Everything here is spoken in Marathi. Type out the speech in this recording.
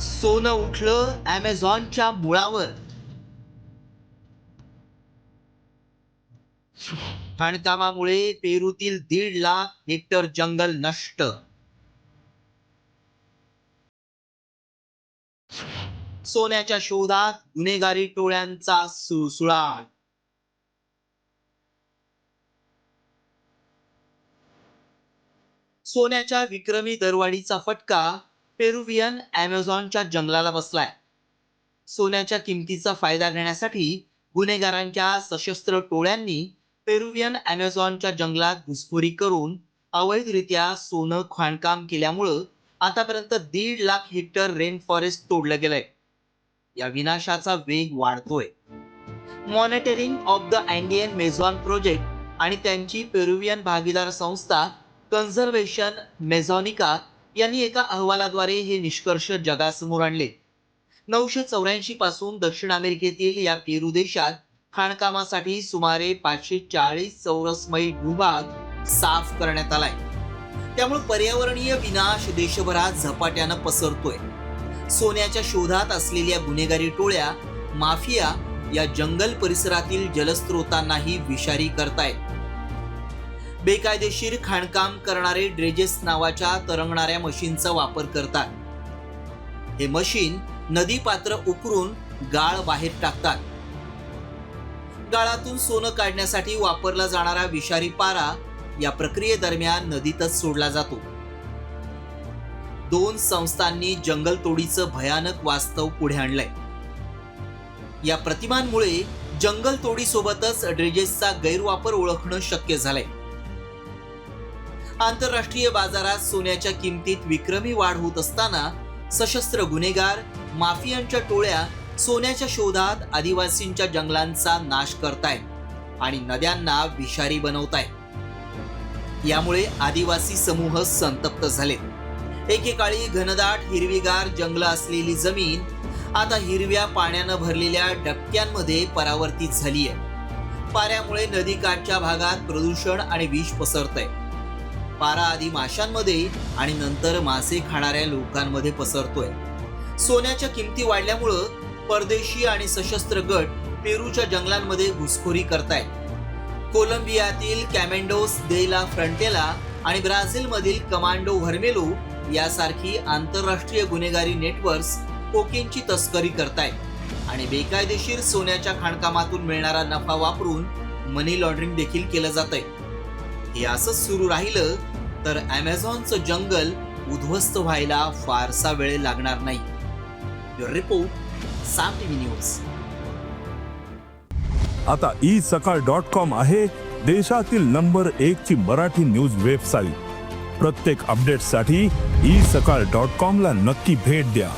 सोनं उठलं ॲमेझॉनच्या मुळावर. खाणकामामुळे पेरूतील दीड लाख हेक्टर जंगल नष्ट. सोन्याच्या शोधात गुन्हेगारी टोळ्यांचा सुळसुळाट सोन्याच्या विक्रमी दरवाढीचा फटका पेरुवियन ॲमेझॉनच्या जंगलाला बसलाय. सोन्याच्या किमतीचा फायदा घेण्यासाठी गुन्हेगारांच्या सशस्त्र टोळ्यांनी पेरुवियन ॲमेझॉनच्या जंगलात घुसखोरी करून अवैधरित्या सोनं खाणकाम केल्यामुळं आतापर्यंत दीड लाख हेक्टर रेन फॉरेस्ट तोडलं गेलंय. या विनाशाचा वेग वाढतोय. Monitoring of the Andean Amazon project आणि त्यांची पेरुवियन भागीदार संस्था कन्झर्वेशन मेझॉनिका यांनी एका अहवालाद्वारे हे निष्कर्ष जगासमोर आणले. नऊशे चौऱ्याऐंशी पासून दक्षिण अमेरिकेतील या पेरू देशात खाणकामासाठी सुमारे पाचशे चाळीस चौरस मैल भूभाग साफ करण्यात आलाय. त्यामुळे पर्यावरणीय विनाश देशभरात झपाट्यानं पसरतोय. सोन्याच्या शोधात असलेल्या गुन्हेगारी टोळ्या माफिया या जंगल परिसरातील जलस्रोतांनाही विषारी करतायत. बेकायदेशीर खाणकाम करणारे ड्रेजेस नावाच्या तरंगणाऱ्या मशीनचा वापर करतात. हे मशीन नदी पात्र उकरून गाळ बाहेर टाकतात. गाळातून सोनं काढण्यासाठी वापरला जाणारा विषारी पारा या प्रक्रियेदरम्यान नदीतच सोडला जातो. दोन संस्थांनी जंगलतोडीचं भयानक वास्तव पुढे आणलंय. या प्रतिमांमुळे जंगलतोडीसोबतच ड्रेजेसचा गैरवापर ओळखणं शक्य झालंय. आंतरराष्ट्रीय बाजारात सोन्याच्या किमतीत विक्रमी वाढ होत असताना सशस्त्र गुन्हेगार माफियांच्या टोळ्या सोन्याच्या शोधात आदिवासींच्या जंगलांचा नाश करतायत आणि नद्यांना विषारी बनवतायत. यामुळे आदिवासी समूह संतप्त झाले एकेकाळी घनदाट हिरवीगार जंगल असलेली जमीन आता हिरव्या पाण्यानं भरलेल्या डबक्यांमध्ये परावर्तित झाली आहे पाऱ्यामुळे नदीकाठच्या भागात प्रदूषण आणि विष पसरतंय. पारा आधी माशांमध्ये आणि नंतर मासे खाणाऱ्या लोकांमध्ये पसरतोय. सोन्याच्या किमती वाढल्यामुळं परदेशी आणि सशस्त्र गट पेरूच्या जंगलांमध्ये घुसखोरी करतायत. कोलंबियातील कॅमेंडोस देला फ्रंटेला आणि ब्राझीलमधील कमांडो व्हर्मेलो यासारखी आंतरराष्ट्रीय गुन्हेगारी नेटवर्क्स कोकेनची तस्करी करतायत. आणि बेकायदेशीर सोन्याच्या खाणकामातून मिळणारा नफा वापरून मनी लॉन्ड्रिंग देखील केलं जात हे असंच सुरू राहिलं तर अमेझॉनचं जंगल उद्ध्वस्त व्हायला फारसा वेळ लागणार नाही. Report Saam TV news. आता ई सकाळ डॉट कॉम आहे देशातील नंबर एक ची मराठी न्यूज वेबसाईट. प्रत्येक अपडेटसाठी ई सकाळ डॉट कॉम ला नक्की भेट द्या.